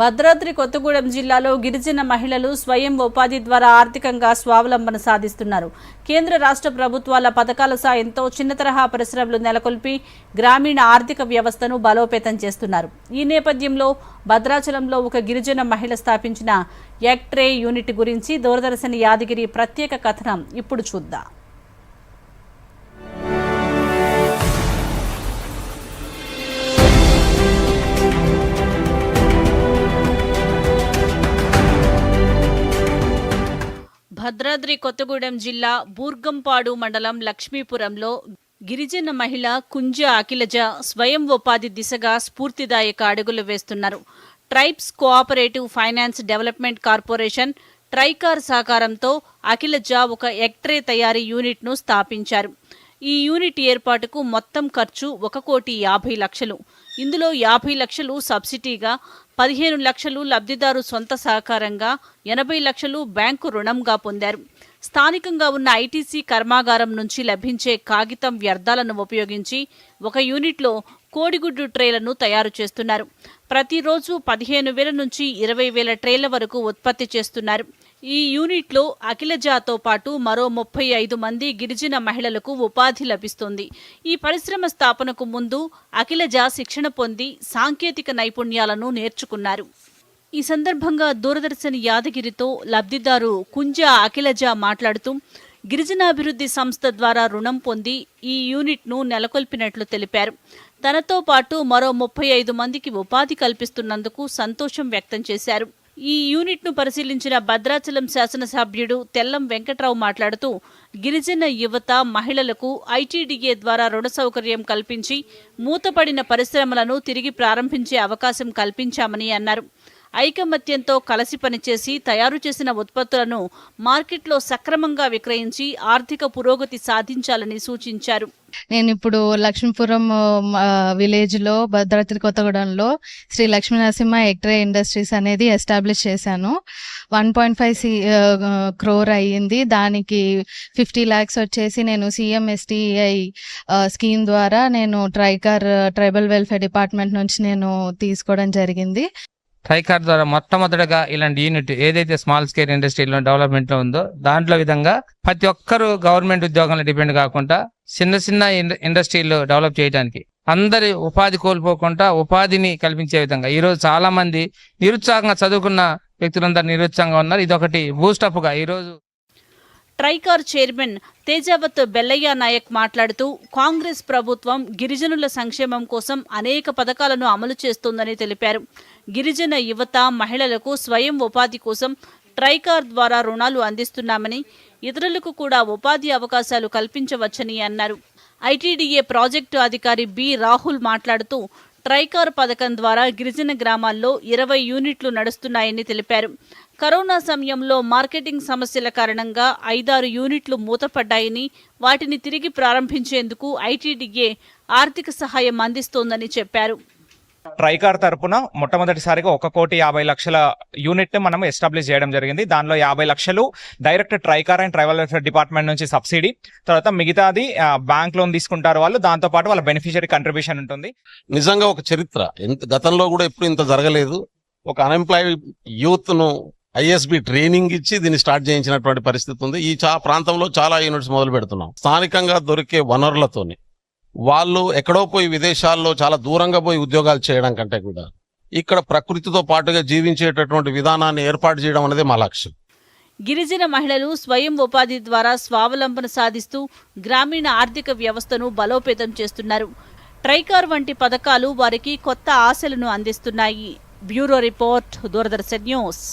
భద్రాద్రి కొత్తగూడెం జిల్లాలో గిరిజన మహిళలు స్వయం ఉపాధి ద్వారా ఆర్థికంగా స్వావలంబన సాధిస్తున్నారు. కేంద్ర రాష్ట్ర ప్రభుత్వాల పథకాల సాయంతో చిన్న తరహా పరిశ్రమలు నెలకొల్పి గ్రామీణ ఆర్థిక వ్యవస్థను బలోపేతం చేస్తున్నారు. ఈ నేపథ్యంలో భద్రాచలంలో ఒక గిరిజన మహిళ స్థాపించిన ఎక్ట్రే యూనిట్ గురించి దూరదర్శన్ యాదగిరి ప్రత్యేక కథనం. ఇప్పుడు చూద్దాం. భద్రాద్రి కొత్తగూడెం జిల్లా బూర్గంపాడు మండలం లక్ష్మీపురంలో గిరిజన మహిళ కుంజ అఖిలజ స్వయం ఉపాధి దిశగా స్ఫూర్తిదాయక అడుగులు వేస్తున్నారు. Tribes cooperative finance development corporation TRICOR సహకారంతో అఖిలజ ఒక ఎక్ట్రే తయారీ యూనిట్ను స్థాపించారు. ఈ యూనిట్ ఏర్పాటుకు మొత్తం ఖర్చు ఒక కోటి యాభై లక్షలు. ఇందులో యాభై లక్షలు సబ్సిడీగా పదిహేను లక్షలు లబ్ధిదారు సొంత సహకారంగా ఎనభై లక్షలు బ్యాంకు రుణంగా పొందారు. స్థానికంగా ఉన్న ఐటీసీ కర్మాగారం నుంచి లభించే కాగితం వ్యర్థాలను ఉపయోగించి ఒక యూనిట్లో కోడిగుడ్డు ట్రేలను తయారు చేస్తున్నారు. ప్రతిరోజు పదిహేను వేల నుంచి ఇరవై వేల ట్రేల వరకు ఉత్పత్తి చేస్తున్నారు. ఈ యూనిట్లో అఖిలజాతో పాటు మరో ముప్పై ఐదు మంది గిరిజన మహిళలకు ఉపాధి లభిస్తుంది. ఈ పరిశ్రమ స్థాపనకు ముందు అఖిలజ శిక్షణ పొంది సాంకేతిక నైపుణ్యాలను నేర్చుకున్నారు. ఈ సందర్భంగా దూరదర్శన్ యాదగిరితో లబ్ధిదారు కుంజ అఖిలజ మాట్లాడుతూ గిరిజనాభివృద్ధి సంస్థ ద్వారా రుణం పొంది ఈ యూనిట్ను నెలకొల్పినట్లు తెలిపారు. తనతో పాటు మరో ముప్పై ఐదు మందికి ఉపాధి కల్పిస్తున్నందుకు సంతోషం వ్యక్తం చేశారు. ఈ యూనిట్ను పరిశీలించిన భద్రాచలం శాసనసభ్యుడు తెల్లం వెంకట్రావు మాట్లాడుతూ గిరిజన యువత మహిళలకు ఐటీడీఏ ద్వారా రుణ సౌకర్యం కల్పించి మూతపడిన పరిశ్రమలను తిరిగి ప్రారంభించే అవకాశం కల్పించామని అన్నారు. ఐకమత్యంతో కలిసి పనిచేసి తయారు చేసిన ఉత్పత్తులను మార్కెట్లో సక్రమంగా విక్రయించి ఆర్థిక పురోగతి సాధించాలని సూచించారు. నేను ఇప్పుడు లక్ష్మీపురం విలేజ్లో భద్రాద్రి కొత్తగూడెంలో శ్రీ లక్ష్మీ నరసింహ ఎక్ట్రే ఇండస్ట్రీస్ అనేది ఎస్టాబ్లిష్ చేశాను. One point five C crore అయ్యింది. దానికి ఫిఫ్టీ ల్యాక్స్ వచ్చేసి నేను సిఎంఎస్టిఐ స్కీమ్ ద్వారా నేను ట్రైకార్ ట్రైబల్ వెల్ఫేర్ డిపార్ట్మెంట్ నుంచి నేను తీసుకోవడం జరిగింది. ట్రైకార్ ద్వారా మొట్టమొదటిగా ఇలాంటి యూనిట్ ఏదైతే స్మాల్ స్కేల్ ఇండస్ట్రీలో డెవలప్మెంట్లో ఉందో దాంట్లో విధంగా ప్రతి ఒక్కరు గవర్నమెంట్ ఉద్యోగంలో డిపెండ్ కాకుండా చిన్న చిన్న ఇండ- ఇండస్ట్రీలు డెవలప్ చేయడానికి అందరి ఉపాధి కోల్పోకుండా ఉపాధిని కల్పించే విధంగా. ఈరోజు చాలామంది చాలా మంది నిరుత్సాహంగా చదువుకున్న వ్యక్తులందరూ నిరుత్సాహంగా ఉన్నారు. ఇది ఒకటి ఈరోజు ఈ రోజు ట్రైకార్ చైర్మన్ తేజావత్ బెల్లయ్య నాయక్ మాట్లాడుతూ కాంగ్రెస్ ప్రభుత్వం గిరిజనుల సంక్షేమం కోసం అనేక పథకాలను అమలు చేస్తోందని తెలిపారు. గిరిజన యువత మహిళలకు స్వయం ఉపాధి కోసం ట్రైకార్ ద్వారా రుణాలు అందిస్తున్నామని ఇతరులకు కూడా ఉపాధి అవకాశాలు కల్పించవచ్చని అన్నారు. ఐటీడీఏ ప్రాజెక్టు అధికారి బి రాహుల్ మాట్లాడుతూ ట్రైకార్ పథకం ద్వారా గిరిజన గ్రామాల్లో ఇరవై యూనిట్లు నడుస్తున్నాయని తెలిపారు. కరోనా సమయంలో మార్కెటింగ్ సమస్యల కారణంగా ఐదారు యూనిట్లు మూతపడ్డాయని వాటిని తిరిగి ప్రారంభించేందుకు ఐటీడీఏ ఆర్థిక సహాయం అందిస్తోందని చెప్పారు. ట్రైకార్ తరపున మొట్టమొదటిసారిగా ఒక కోటి యాభై లక్షల యూనిట్ మనం ఎస్టాబ్లిష్ చేయడం జరిగింది. దానిలో యాభై లక్షలు direct TRICOR and tribal welfare department నుంచి సబ్సిడీ తర్వాత మిగతాది బ్యాంక్ లోన్ తీసుకుంటారు వాళ్ళు. దాంతో పాటు వాళ్ళ బెనిఫిషియరీ కంట్రిబ్యూషన్ ఉంటుంది. నిజంగా ఒక చరిత్ర. గతంలో కూడా ఎప్పుడు ఇంత జరగలేదు. ఒక అన్ఎంప్లాయ్ యూత్ను ఐఎస్బి ట్రైనింగ్ ఇచ్చి దీన్ని స్టార్ట్ చేయించినటువంటి పరిస్థితి ఉంది. ఈ చా ప్రాంతంలో చాలా యూనిట్స్ మొదలు పెడుతున్నాం స్థానికంగా దొరికే వనరులతోని వాళ్ళు ఎక్కడో పోయి విదేశాల్లో చాలా దూరంగా పోయి ఉద్యోగాలు చేయడం కంటే కూడా ఇక్కడ ప్రకృతితో పాటుగా జీవించేటటువంటి విధానాన్ని ఏర్పాటు చేయడం అనేది మా లక్ష్యం. గిరిజన మహిళలు స్వయం ఉపాధి ద్వారా స్వావలంబన సాధిస్తూ గ్రామీణ ఆర్థిక వ్యవస్థను బలోపేతం చేస్తున్నారు. ట్రైకార్ వంటి పథకాలు వారికి కొత్త ఆశలను అందిస్తున్నాయి. Bureau report Doordarshan news.